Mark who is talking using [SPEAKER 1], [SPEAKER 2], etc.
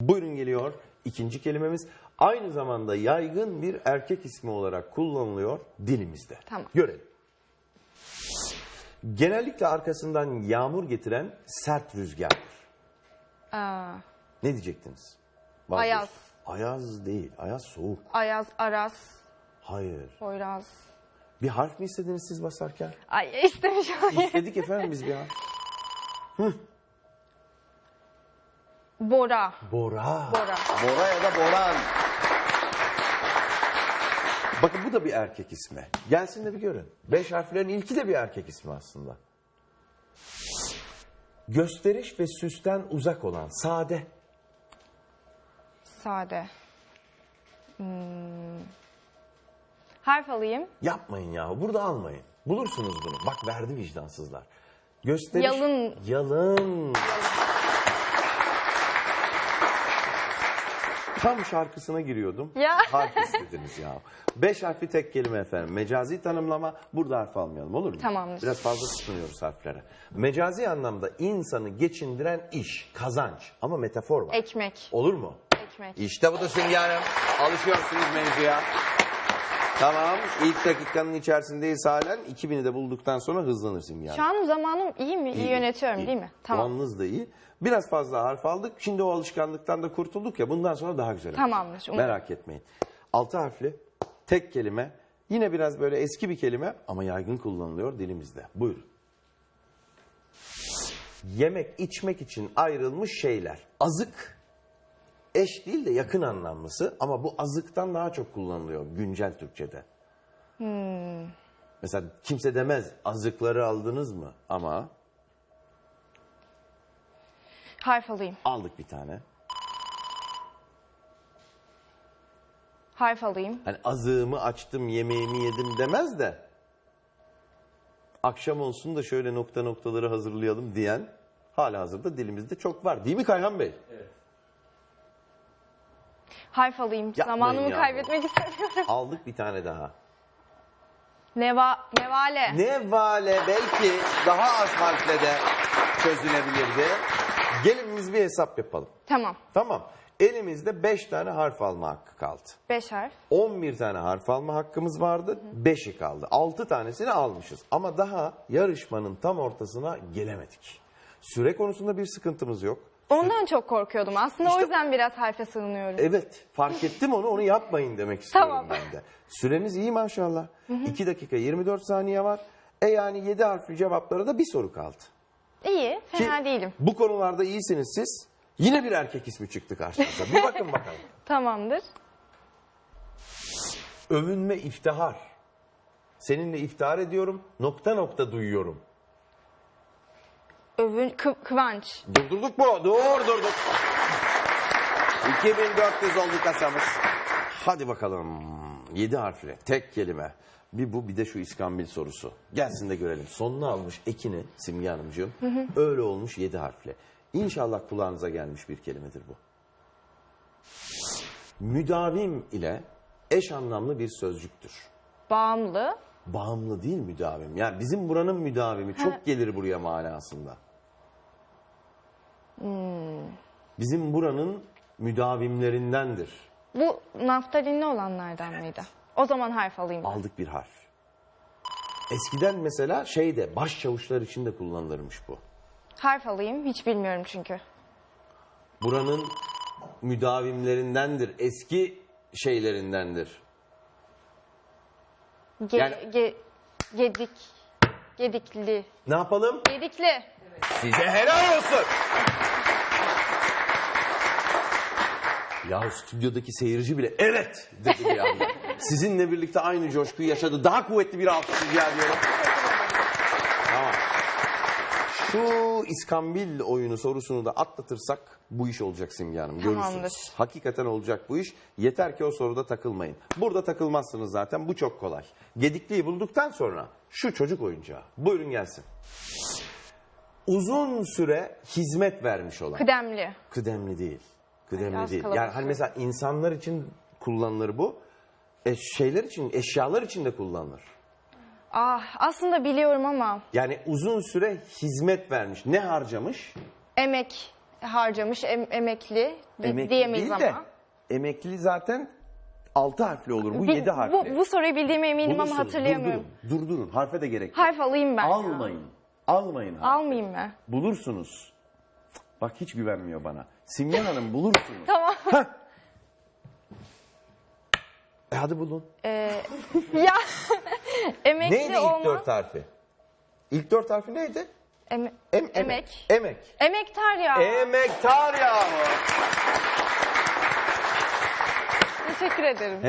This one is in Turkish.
[SPEAKER 1] Buyurun geliyor ikinci kelimemiz. Aynı zamanda yaygın bir erkek ismi olarak kullanılıyor dilimizde.
[SPEAKER 2] Tamam.
[SPEAKER 1] Görelim. Genellikle arkasından yağmur getiren sert rüzgardır.
[SPEAKER 2] Aa,
[SPEAKER 1] Ne diyecektiniz?
[SPEAKER 2] Ayaz.
[SPEAKER 1] Ayaz değil. Ayaz soğuk.
[SPEAKER 2] Ayaz, Aras,
[SPEAKER 1] Hayır.
[SPEAKER 2] Poyraz.
[SPEAKER 1] Bir harf mi istediniz siz basarken?
[SPEAKER 2] Ay istemiş.
[SPEAKER 1] İstedik efendim biz bir harf.
[SPEAKER 2] Bora.
[SPEAKER 1] Bora.
[SPEAKER 2] Bora.
[SPEAKER 1] Bora ya da Boran. Bakın bu da bir erkek ismi. Gelsin de bir görün. Beş harflerin ilki de bir erkek ismi aslında. Gösteriş ve süsten uzak olan sade.
[SPEAKER 2] Sade. Hmm. Harf alayım.
[SPEAKER 1] Yapmayın ya. Burada almayın. Bulursunuz bunu. Bak verdi vicdansızlar. Gösteriş.
[SPEAKER 2] Yalın.
[SPEAKER 1] Yalın. Tam şarkısına giriyordum.
[SPEAKER 2] Ya.
[SPEAKER 1] Harf istediniz ya. Beş harfli tek kelime efendim. Mecazi tanımlama. Burada harf almayalım olur mu?
[SPEAKER 2] Tamamdır.
[SPEAKER 1] Biraz fazla sıkınıyoruz harflere. Mecazi anlamda insanı geçindiren iş, kazanç. Ama metafor var.
[SPEAKER 2] Ekmek.
[SPEAKER 1] Olur mu?
[SPEAKER 2] Ekmek.
[SPEAKER 1] İşte bu da Simge Hanım. Alışıyorsunuz mevzuya. Tamam. İlk dakikanın içerisindeyiz halen. 2000'i de bulduktan sonra hızlanır Simge Hanım.
[SPEAKER 2] Şu an zamanım iyi mi? İyi, yönetiyorum
[SPEAKER 1] iyi.
[SPEAKER 2] değil mi? Tamam.
[SPEAKER 1] Puanınız da iyi. Biraz fazla harf aldık. Şimdi o alışkanlıktan da kurtulduk ya. Bundan sonra daha güzel.
[SPEAKER 2] Tamamdır, umarım.
[SPEAKER 1] Merak etmeyin. Altı harfli, tek kelime. Yine biraz böyle eski bir kelime ama yaygın kullanılıyor dilimizde. Buyurun. Yemek, içmek için ayrılmış şeyler. Azık, eş değil de yakın anlamlısı ama bu azıktan daha çok kullanılıyor güncel Türkçe'de.
[SPEAKER 2] Hmm.
[SPEAKER 1] Mesela kimse demez azıkları aldınız mı ama
[SPEAKER 2] Harf alayım.
[SPEAKER 1] aldık bir tane.
[SPEAKER 2] Harf alayım.
[SPEAKER 1] Hani azığımı açtım, yemeğimi yedim demez de akşam olsun da şöyle nokta noktaları hazırlayalım diyen hala hazırda dilimizde çok var. Değil mi Kayhan Bey?
[SPEAKER 2] Harf alayım.
[SPEAKER 1] Yapmayın
[SPEAKER 2] Zamanımı
[SPEAKER 1] ya.
[SPEAKER 2] kaybetmek istemiyorum.
[SPEAKER 1] Aldık bir tane daha.
[SPEAKER 2] Neva, nevale.
[SPEAKER 1] Nevale belki daha az harfle de çözülebilirdi. Gelin biz bir hesap yapalım.
[SPEAKER 2] Tamam.
[SPEAKER 1] Tamam. Elimizde 5 tane harf alma hakkı kaldı.
[SPEAKER 2] Beş harf.
[SPEAKER 1] 11 tane harf alma hakkımız vardı. 5'i kaldı. 6 tanesini almışız. Ama daha yarışmanın tam ortasına gelemedik. Süre konusunda bir sıkıntımız yok.
[SPEAKER 2] Ondan çok korkuyordum. Aslında o yüzden biraz harfe sığınıyorum.
[SPEAKER 1] Evet fark ettim onu onu yapmayın demek istiyorum
[SPEAKER 2] Tamam.
[SPEAKER 1] ben de. Süreniz iyi maşallah. 2 dakika 24 saniye var. E yani 7 harfli cevaplara da bir soru kaldı.
[SPEAKER 2] İyi,
[SPEAKER 1] Ki
[SPEAKER 2] fena değilim.
[SPEAKER 1] Bu konularda iyisiniz siz. Yine bir erkek ismi çıktı karşınıza. Bir bakın bakalım.
[SPEAKER 2] Tamamdır.
[SPEAKER 1] Övünme iftihar. Seninle iftihar ediyorum. Nokta nokta duyuyorum.
[SPEAKER 2] Övün, kı- kıvanç.
[SPEAKER 1] Durdurduk mu? Dur durduk. 2400 oldu kasamız. Hadi bakalım. 7 harfli. Tek kelime. Bir bu bir de şu iskambil sorusu. Gelsin de görelim. Sonunu almış ekini Simge Hanımcığım. Öyle olmuş 7 harfli. İnşallah kulağınıza gelmiş bir kelimedir bu. Müdavim ile eş anlamlı bir sözcüktür.
[SPEAKER 2] Bağımlı.
[SPEAKER 1] Bağımlı değil müdavim. Yani bizim buranın müdavimi çok gelir buraya manasında. Bizim buranın müdavimlerindendir.
[SPEAKER 2] Bu naftalinli olanlardan mıydı? O zaman harf alayım. ben.
[SPEAKER 1] Aldık bir harf. Eskiden mesela şeyde başçavuşlar için de kullanılırmış bu.
[SPEAKER 2] Harf alayım. Hiç bilmiyorum çünkü.
[SPEAKER 1] Buranın müdavimlerindendir. Eski şeylerindendir.
[SPEAKER 2] Ge-
[SPEAKER 1] Yani-
[SPEAKER 2] ge- gedik. Gedikli.
[SPEAKER 1] Ne yapalım?
[SPEAKER 2] Gedikli.
[SPEAKER 1] Size helal olsun. Ya stüdyodaki seyirci bile evet dedi bir anda. Sizinle birlikte aynı coşkuyu yaşadı. Daha kuvvetli bir alkış rica ediyorum. Tamam. Şu iskambil oyunu sorusunu da atlatırsak bu iş olacak Simge Hanım. Görürsünüz.
[SPEAKER 2] Tamamdır.
[SPEAKER 1] Hakikaten olacak bu iş. Yeter ki o soruda takılmayın. Burada takılmazsınız zaten. Bu çok kolay. Gedikliği bulduktan sonra şu çocuk oyuncağı. Buyurun gelsin. Uzun süre hizmet vermiş olan.
[SPEAKER 2] Kıdemli.
[SPEAKER 1] Kıdemli değil. Kıdemli
[SPEAKER 2] az
[SPEAKER 1] değil.
[SPEAKER 2] kalabalık
[SPEAKER 1] Yani hani mesela insanlar için kullanılır bu. E, şeyler için, eşyalar için de kullanılır.
[SPEAKER 2] Ah aslında biliyorum ama
[SPEAKER 1] Yani uzun süre hizmet vermiş. Ne harcamış?
[SPEAKER 2] emek. harcamış, em- emekli, di-
[SPEAKER 1] Emekli
[SPEAKER 2] diyemeyiz
[SPEAKER 1] değil de
[SPEAKER 2] ama.
[SPEAKER 1] emekli zaten 6 harfli olur. Bu
[SPEAKER 2] Bil-
[SPEAKER 1] 7 harfli.
[SPEAKER 2] bu, bu soruyu bildiğime eminim ama
[SPEAKER 1] Bulursunuz.
[SPEAKER 2] hatırlayamıyorum.
[SPEAKER 1] Durdurun. Durdurun. Harfe de gerek yok.
[SPEAKER 2] Harf alayım ben. ya.
[SPEAKER 1] Almayın. Almayın harfi.
[SPEAKER 2] Almayayım mı?
[SPEAKER 1] Bulursunuz. Bak hiç güvenmiyor bana. Simgen Hanım bulursunuz.
[SPEAKER 2] Tamam.
[SPEAKER 1] E hadi bulun.
[SPEAKER 2] ya emekli
[SPEAKER 1] Neydi ilk
[SPEAKER 2] olma.
[SPEAKER 1] dört harfi? İlk dört harfi neydi?
[SPEAKER 2] Eme-
[SPEAKER 1] Em-
[SPEAKER 2] emek.
[SPEAKER 1] Emek.
[SPEAKER 2] Emektar ya.
[SPEAKER 1] Emektar yahu.
[SPEAKER 2] Teşekkür ederim.